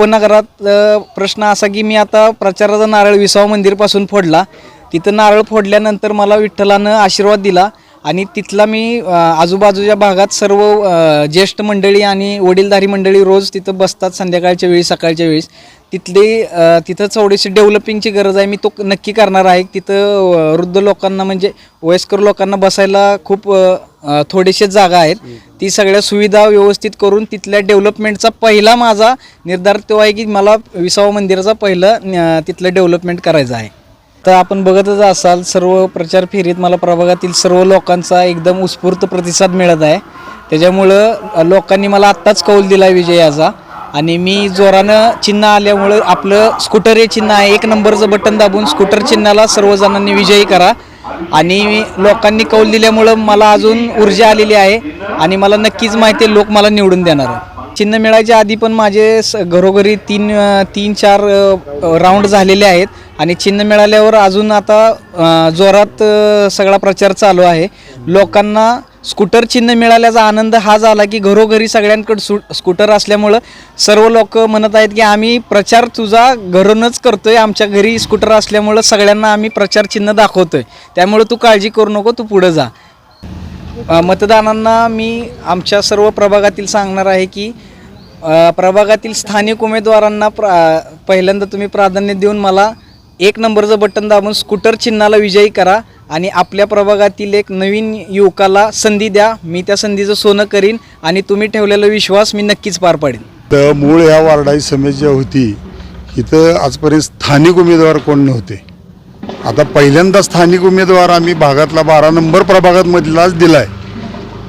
उपनगरात प्रश्न असा की मी आता प्रचाराचा नारळ विसाव मंदिरपासून फोडला. तिथं नारळ फोडल्यानंतर मला विठ्ठलानं आशीर्वाद दिला आणि तिथला मी आजूबाजूच्या भागात सर्व ज्येष्ठ मंडळी आणि वडीलधारी मंडळी रोज तिथं बसतात संध्याकाळच्या वेळी सकाळच्या वेळेस. तिथली तिथं थोडीशी डेव्हलपिंगची गरज आहे मी तो नक्की करणार आहे. तिथं वृद्ध लोकांना म्हणजे वयस्कर लोकांना बसायला खूप थोडेसे जागा आहेत. ती सगळ्या सुविधा व्यवस्थित करून तिथल्या डेव्हलपमेंटचा पहिला माझा निर्धार तो आहे की मला विसावा मंदिराचा पहिलं तिथलं डेव्हलपमेंट करायचं आहे. तर आपण बघतच असाल सर्व प्रचार फेरीत मला प्रभागातील सर्व लोकांचा एकदम उत्स्फूर्त प्रतिसाद मिळत आहे. त्याच्यामुळं लोकांनी मला आत्ताच कौल दिला आहे विजयाचा. आणि मी जोरानं चिन्ह आल्यामुळं आपलं स्कूटर हे चिन्ह आहे. एक नंबरचं बटन दाबून स्कूटर चिन्हाला सर्वजणांनी विजयी करा. आणि लोकांनी कौल दिल्यामुळं मला अजून ऊर्जा आलेली आहे आणि मला नक्कीच माहिती आहे लोक मला निवडून देणार आहे चिन्ह मिळायच्या आधी पण माझे स घरोघरी तीन तीन चार राऊंड झालेले आहेत. आणि चिन्ह मिळाल्यावर अजून आता जोरात सगळा प्रचार चालू आहे. लोकांना स्कूटर चिन्ह मिळाल्याचा आनंद हा झाला की घरोघरी सगळ्यांकडे सु स्कूटर असल्यामुळं सर्व लोक म्हणत आहेत की आम्ही प्रचार तुझा घरूनच करतोय आमच्या घरी स्कूटर असल्यामुळं सगळ्यांना आम्ही प्रचार चिन्ह दाखवतोय. त्यामुळं तू काळजी करू नको तू पुढं जा. मतदानांना मतदारांना मी आमच्या सर्व प्रभागातील सांगणार आहे की प्रभागातील स्थानिक उमेदवारांना प्रा पहिल्यांदा तुम्ही प्राधान्य देऊन मला एक नंबरचं बटन दाबून स्कूटर चिन्हाला विजयी करा. आणि आपल्या प्रभागातील एक नवीन युवकाला संधी द्या. मी त्या संधीचं सोनं करीन आणि तुम्ही ठेवलेला विश्वास मी नक्कीच पार पाडेन. तर मूळ ह्या वार्डाची समस्या होती इथं आजपर्यंत स्थानिक उमेदवार कोण नव्हते? आता पहिल्यांदा स्थानिक उमेदवार आम्ही भागातला बारा नंबर प्रभागातमधलाच दिला आहे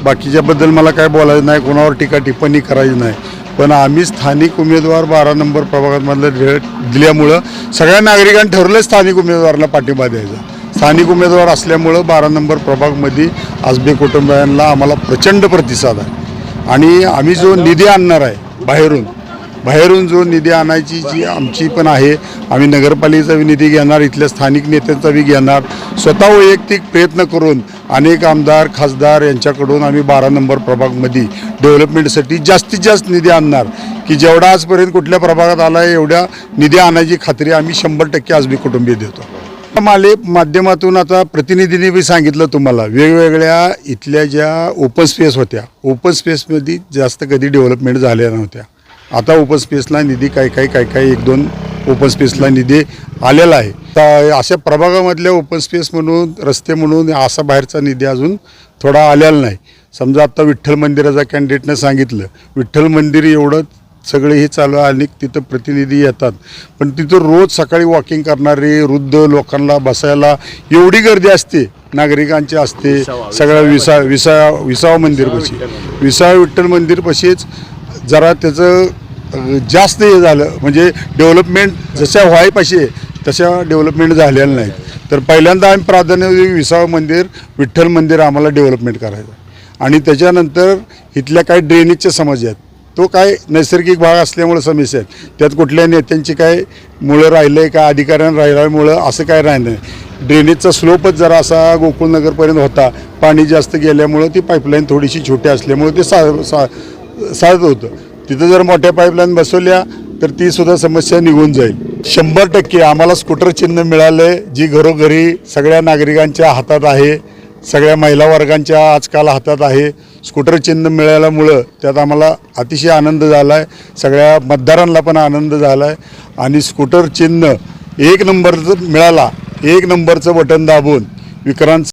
बाकीच्याबद्दल मला काय बोलायचं नाही कोणावर टीका टिप्पणी करायची नाही. पण आम्ही स्थानिक उमेदवार बारा नंबर प्रभागातमधलं दिल्यामुळं सगळ्या नागरिकांनी ठरलं स्थानिक उमेदवाराला पाठिंबा द्यायचा. स्थानिक उमेदवार असल्यामुळं बारा नंबर प्रभागमध्ये आजबे कुटुंबियांना आम्हाला प्रचंड प्रतिसाद आहे. आणि आम्ही जो निधी आणणार आहे बाहेरून बाहेरून जो निधी आणायची जी आमची पण आहे आम्ही नगरपालिकेचा बी निधी घेणार इथल्या स्थानिक नेत्यांचा बी घेणार. स्वतः वैयक्तिक प्रयत्न करून अनेक आमदार खासदार यांच्याकडून आम्ही बारा नंबर प्रभागमध्ये डेव्हलपमेंटसाठी जास्तीत जास्त निधी आणणार. की जेवढा आजपर्यंत कुठल्या प्रभागात आला आहे एवढ्या निधी आणायची खात्री आम्ही शंभर टक्के आजबी कुटुंबीय देतो. माले माध्यमातून आता प्रतिनिधीने बी सांगितलं तुम्हाला वेगवेगळ्या इथल्या ज्या ओपन स्पेस होत्या ओपन स्पेसमध्ये जास्त कधी डेव्हलपमेंट झाल्या नव्हत्या. आता ओपन स्पेसला निधी काही काही काही काही एक दोन ओपन स्पेसला निधी आलेला आहे. तर अशा प्रभागामधल्या ओपन स्पेस म्हणून रस्ते म्हणून असा बाहेरचा निधी अजून थोडा आलेला नाही. समजा आता विठ्ठल मंदिराचा कॅन्डिडेटनं सांगितलं विठ्ठल मंदिर एवढं सगळे हे चालू आहे आणि तिथं प्रतिनिधी येतात. पण तिथं रोज सकाळी वॉकिंग करणारे वृद्ध लोकांना बसायला एवढी गर्दी असते. नागरिकांची असते. सगळ्या विसा विसा विसावा मंदिरपाशी विसावा विठ्ठल मंदिरपाशीच जरा त्याचं जास्त हे झालं. म्हणजे डेव्हलपमेंट जशा व्हायपाशी तशा डेव्हलपमेंट झालेल्या नाहीत. तर पहिल्यांदा आम्ही प्राधान्य विसावा मंदिर विठ्ठल मंदिर आम्हाला डेव्हलपमेंट करायचं आणि त्याच्यानंतर इथल्या काही ड्रेनेजच्या समस्या आहेत. तो काय नैसर्गिक भाग असल्यामुळं समस्या आहेत. त्यात कुठल्या नेत्यांची काय मुळं राहिलं आहे का अधिकाऱ्यांना राहिल्यामुळं असं काय राहिलं नाही. ड्रेनेजचा स्लोपच जरा असा गोकुळनगरपर्यंत होता. पाणी जास्त गेल्यामुळं ती पाईपलाईन थोडीशी छोटी असल्यामुळं ते सा सा साधत होतं. तिथं जर मोठ्या पाईपलाईन बसवल्या तर ती सुद्धा समस्या निघून जाईल. शंभर टक्के आम्हाला स्कूटर चिन्ह मिळालं आहे जी घरोघरी सगळ्या नागरिकांच्या हातात आहे. सगळ्या महिला वर्गांच्या आजकाल हातात आहे. स्कूटर चिन्ह मिळाल्यामुळं त्यात आम्हाला अतिशय आनंद झाला आहे सगळ्या मतदारांना पण आनंद झाला आहे आणि स्कूटर चिन्ह एक नंबरचं मिळाला एक नंबरचं बटन दाबून विक्रांत